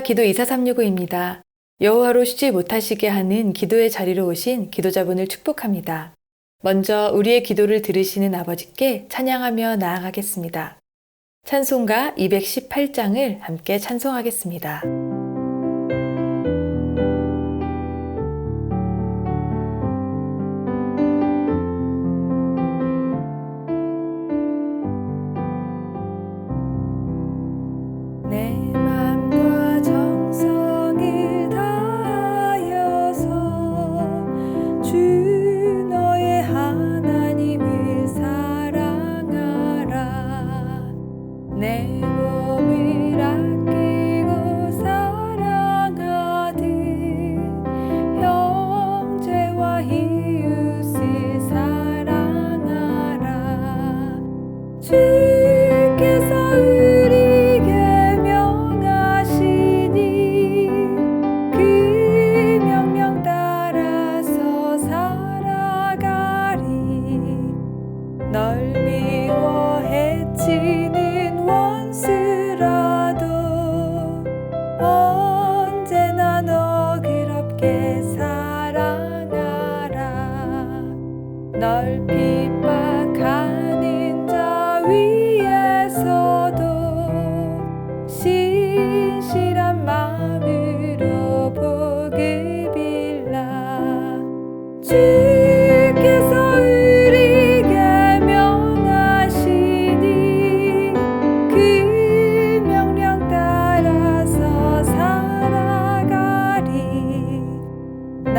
기도 24365입니다. 여호와로 쉬지 못하시게 하는 기도의 자리로 오신 기도자분을 축복합니다. 먼저 우리의 기도를 들으시는 아버지께 찬양하며 나아가겠습니다. 찬송가 218장을 함께 찬송하겠습니다.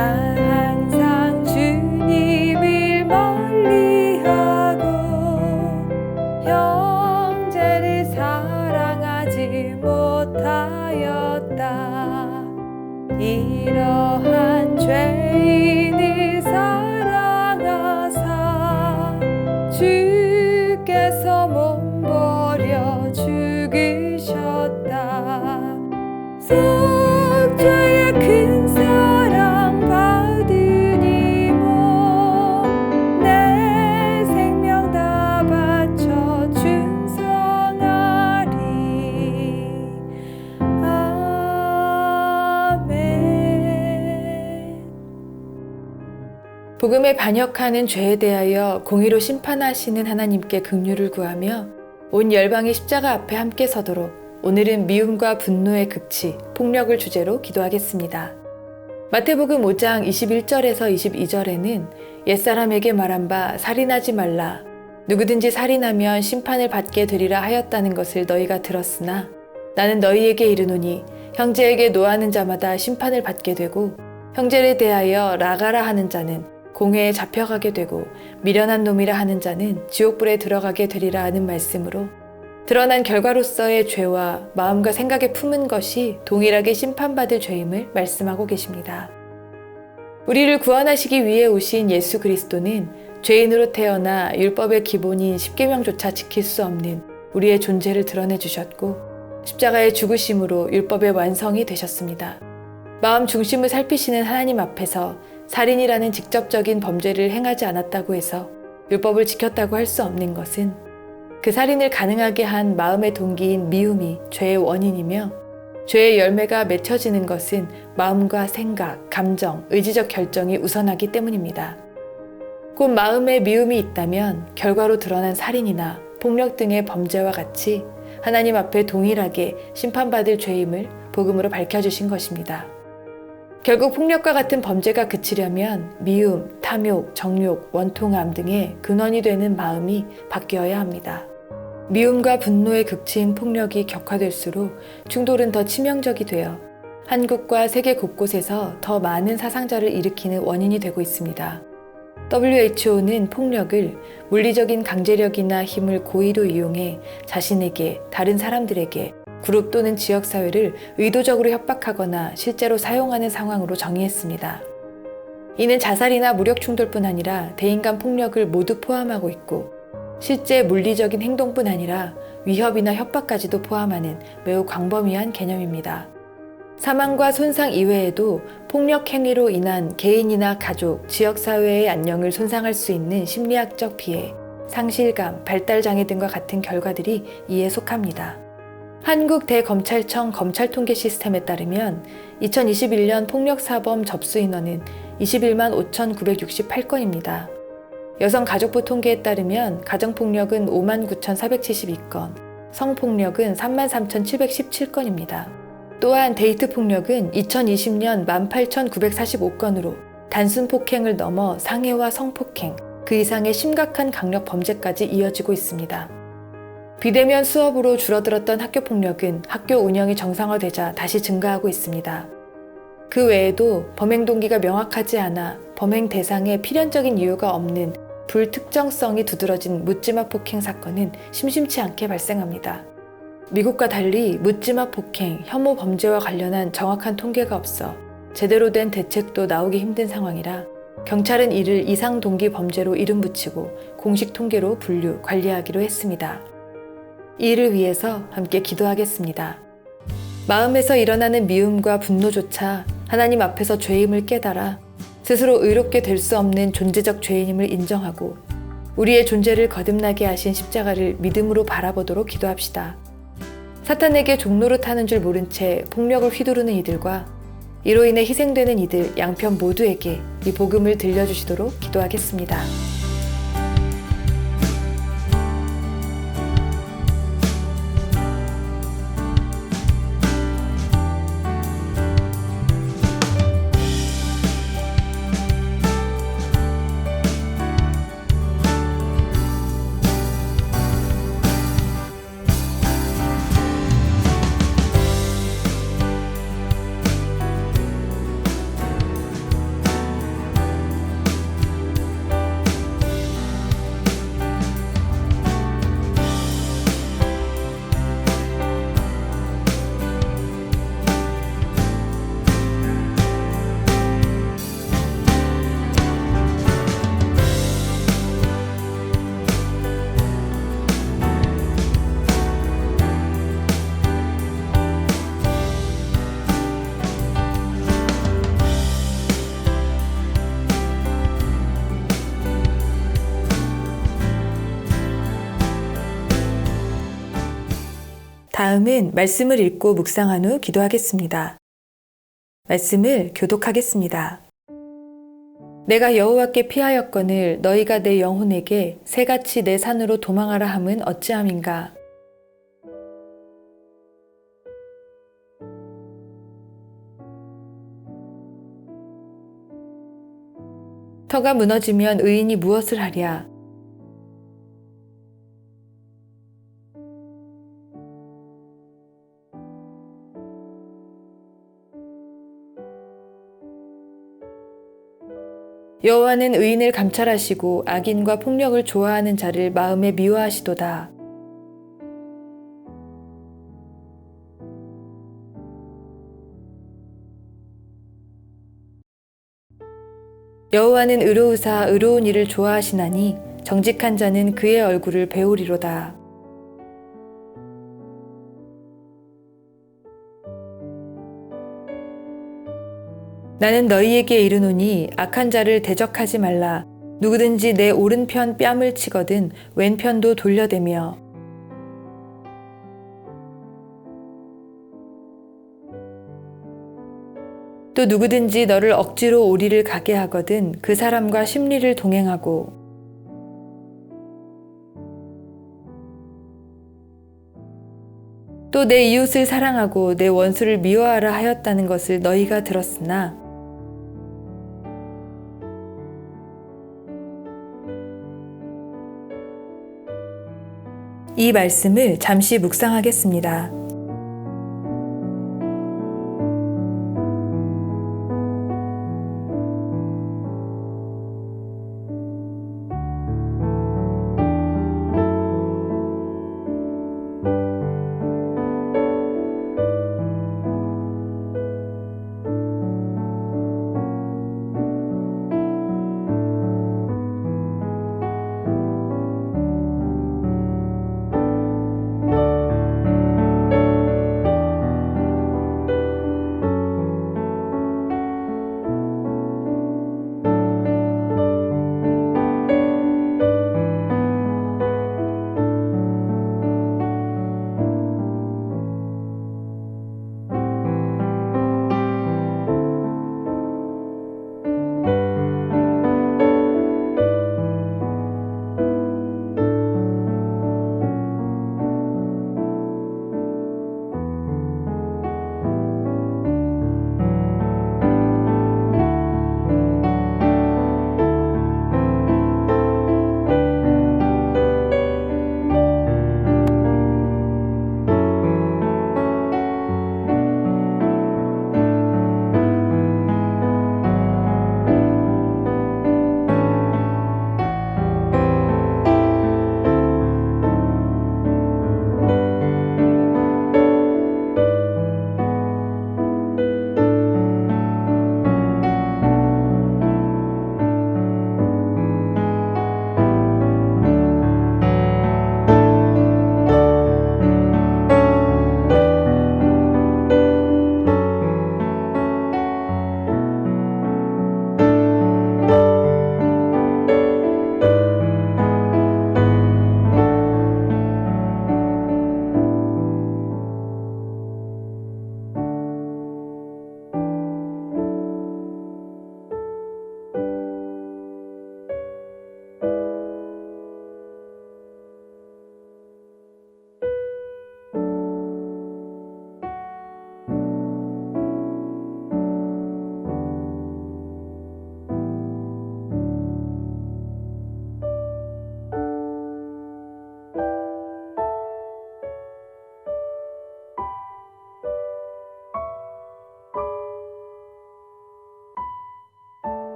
나 복음에 반역하는 죄에 대하여 공의로 심판하시는 하나님께 긍휼을 구하며 온 열방이 십자가 앞에 함께 서도록 오늘은 미움과 분노의 극치, 폭력을 주제로 기도하겠습니다. 마태복음 5장 21절에서 22절에는 옛사람에게 말한 바 살인하지 말라. 누구든지 살인하면 심판을 받게 되리라 하였다는 것을 너희가 들었으나 나는 너희에게 이르노니 형제에게 노하는 자마다 심판을 받게 되고 형제를 대하여 라가라 하는 자는 공회에 잡혀가게 되고 미련한 놈이라 하는 자는 지옥불에 들어가게 되리라 하는 말씀으로 드러난 결과로서의 죄와 마음과 생각에 품은 것이 동일하게 심판받을 죄임을 말씀하고 계십니다. 우리를 구원하시기 위해 오신 예수 그리스도는 죄인으로 태어나 율법의 기본인 십계명조차 지킬 수 없는 우리의 존재를 드러내 주셨고 십자가의 죽으심으로 율법의 완성이 되셨습니다. 마음 중심을 살피시는 하나님 앞에서 살인이라는 직접적인 범죄를 행하지 않았다고 해서 율법을 지켰다고 할 수 없는 것은 그 살인을 가능하게 한 마음의 동기인 미움이 죄의 원인이며 죄의 열매가 맺혀지는 것은 마음과 생각, 감정, 의지적 결정이 우선하기 때문입니다. 곧 마음에 미움이 있다면 결과로 드러난 살인이나 폭력 등의 범죄와 같이 하나님 앞에 동일하게 심판받을 죄임을 복음으로 밝혀주신 것입니다. 결국 폭력과 같은 범죄가 그치려면 미움, 탐욕, 정욕, 원통함 등의 근원이 되는 마음이 바뀌어야 합니다. 미움과 분노의 극치인 폭력이 격화될수록 충돌은 더 치명적이 되어 한국과 세계 곳곳에서 더 많은 사상자를 일으키는 원인이 되고 있습니다. WHO는 폭력을 물리적인 강제력이나 힘을 고의로 이용해 자신에게, 다른 사람들에게, 그룹 또는 지역사회를 의도적으로 협박하거나 실제로 사용하는 상황으로 정의했습니다. 이는 자살이나 무력 충돌뿐 아니라 대인간 폭력을 모두 포함하고 있고 실제 물리적인 행동뿐 아니라 위협이나 협박까지도 포함하는 매우 광범위한 개념입니다. 사망과 손상 이외에도 폭력 행위로 인한 개인이나 가족, 지역사회의 안녕을 손상할 수 있는 심리학적 피해, 상실감, 발달장애 등과 같은 결과들이 이에 속합니다. 한국 대검찰청 검찰통계 시스템에 따르면 2021년 폭력사범 접수 인원은 21만 5,968건입니다. 여성가족부 통계에 따르면 가정폭력은 5만 9,472건, 성폭력은 3만 3,717건입니다. 또한 데이트 폭력은 2020년 18,945건으로 단순 폭행을 넘어 상해와 성폭행, 그 이상의 심각한 강력 범죄까지 이어지고 있습니다. 비대면 수업으로 줄어들었던 학교 폭력은 학교 운영이 정상화되자 다시 증가하고 있습니다. 그 외에도 범행 동기가 명확하지 않아 범행 대상에 필연적인 이유가 없는 불특정성이 두드러진 묻지마 폭행 사건은 심심치 않게 발생합니다. 미국과 달리 묻지마 폭행, 혐오 범죄와 관련한 정확한 통계가 없어 제대로 된 대책도 나오기 힘든 상황이라 경찰은 이를 이상 동기 범죄로 이름 붙이고 공식 통계로 분류, 관리하기로 했습니다. 이를 위해서 함께 기도하겠습니다. 마음에서 일어나는 미움과 분노조차 하나님 앞에서 죄임을 깨달아 스스로 의롭게 될 수 없는 존재적 죄인임을 인정하고 우리의 존재를 거듭나게 하신 십자가를 믿음으로 바라보도록 기도합시다. 사탄에게 종로로 타는 줄 모른 채 폭력을 휘두르는 이들과 이로 인해 희생되는 이들 양편 모두에게 이 복음을 들려주시도록 기도하겠습니다. 다음은 말씀을 읽고 묵상한 후 기도하겠습니다. 말씀을 교독하겠습니다. 내가 여호와께 피하였거늘 너희가 내 영혼에게 새같이 내 산으로 도망하라 함은 어찌함인가? 터가 무너지면 의인이 무엇을 하랴? 여호와는 의인을 감찰하시고 악인과 폭력을 좋아하는 자를 마음에 미워하시도다. 여호와는 의로우사 의로운 일을 좋아하시나니 정직한 자는 그의 얼굴을 배우리로다. 나는 너희에게 이르노니 악한 자를 대적하지 말라. 누구든지 내 오른편 뺨을 치거든 왼편도 돌려대며 또 누구든지 너를 억지로 오리를 가게 하거든 그 사람과 심리를 동행하고 또 내 이웃을 사랑하고 내 원수를 미워하라 하였다는 것을 너희가 들었으나 이 말씀을 잠시 묵상하겠습니다.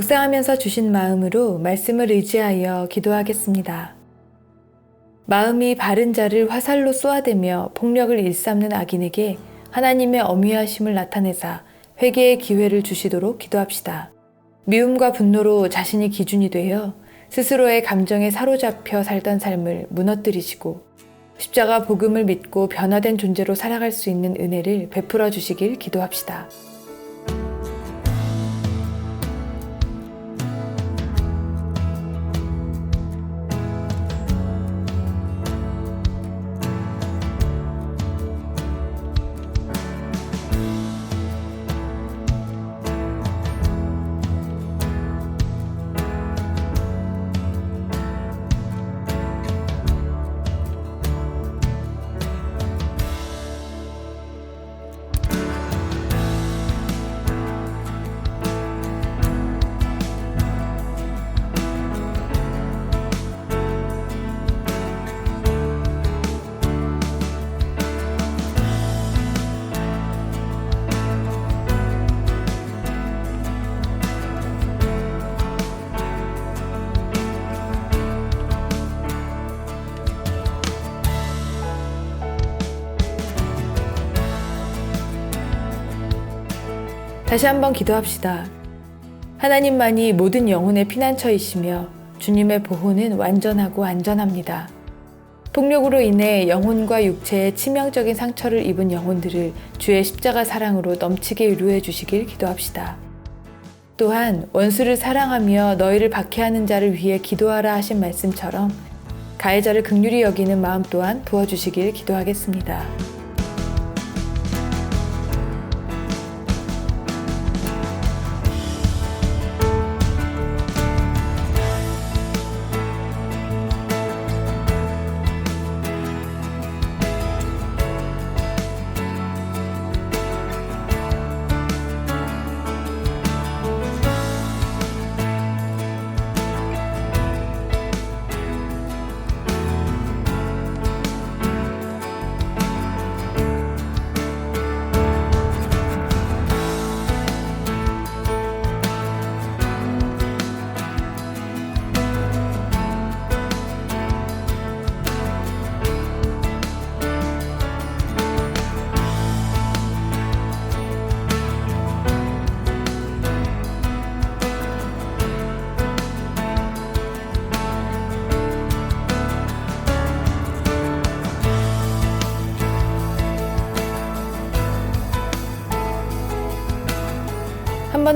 묵상하면서 주신 마음으로 말씀을 의지하여 기도하겠습니다. 마음이 바른 자를 화살로 쏘아대며 폭력을 일삼는 악인에게 하나님의 어미하심을 나타내사 회개의 기회를 주시도록 기도합시다. 미움과 분노로 자신이 기준이 되어 스스로의 감정에 사로잡혀 살던 삶을 무너뜨리시고 십자가 복음을 믿고 변화된 존재로 살아갈 수 있는 은혜를 베풀어 주시길 기도합시다. 다시 한번 기도합시다. 하나님만이 모든 영혼의 피난처이시며 주님의 보호는 완전하고 안전합니다. 폭력으로 인해 영혼과 육체에 치명적인 상처를 입은 영혼들을 주의 십자가 사랑으로 넘치게 위로해 주시길 기도합시다. 또한 원수를 사랑하며 너희를 박해하는 자를 위해 기도하라 하신 말씀처럼 가해자를 극률히 여기는 마음 또한 부어주시길 기도하겠습니다.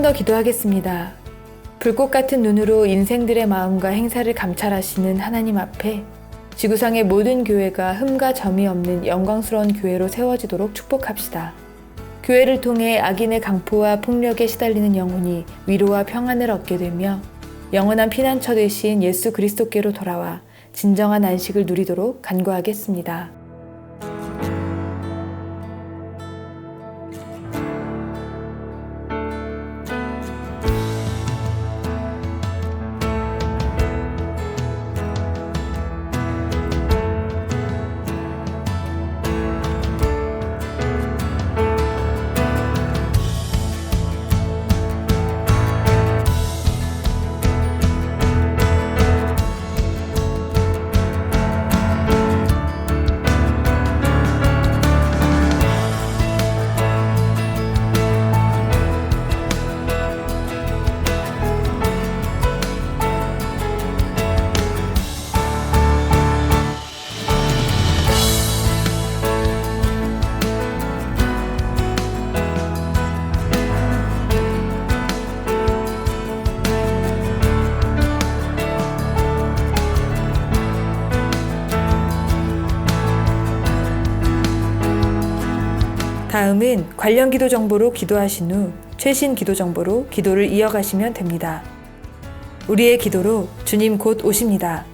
더 기도하겠습니다. 불꽃 같은 눈으로 인생들의 마음과 행사를 감찰하시는 하나님 앞에 지구상의 모든 교회가 흠과 점이 없는 영광스러운 교회로 세워지도록 축복합시다. 교회를 통해 악인의 강포와 폭력에 시달리는 영혼이 위로와 평안을 얻게 되며 영원한 피난처 되신 예수 그리스도께로 돌아와 진정한 안식을 누리도록 간구하겠습니다. 다음은 관련 기도 정보로 기도하신 후 최신 기도 정보로 기도를 이어가시면 됩니다. 우리의 기도로 주님 곧 오십니다.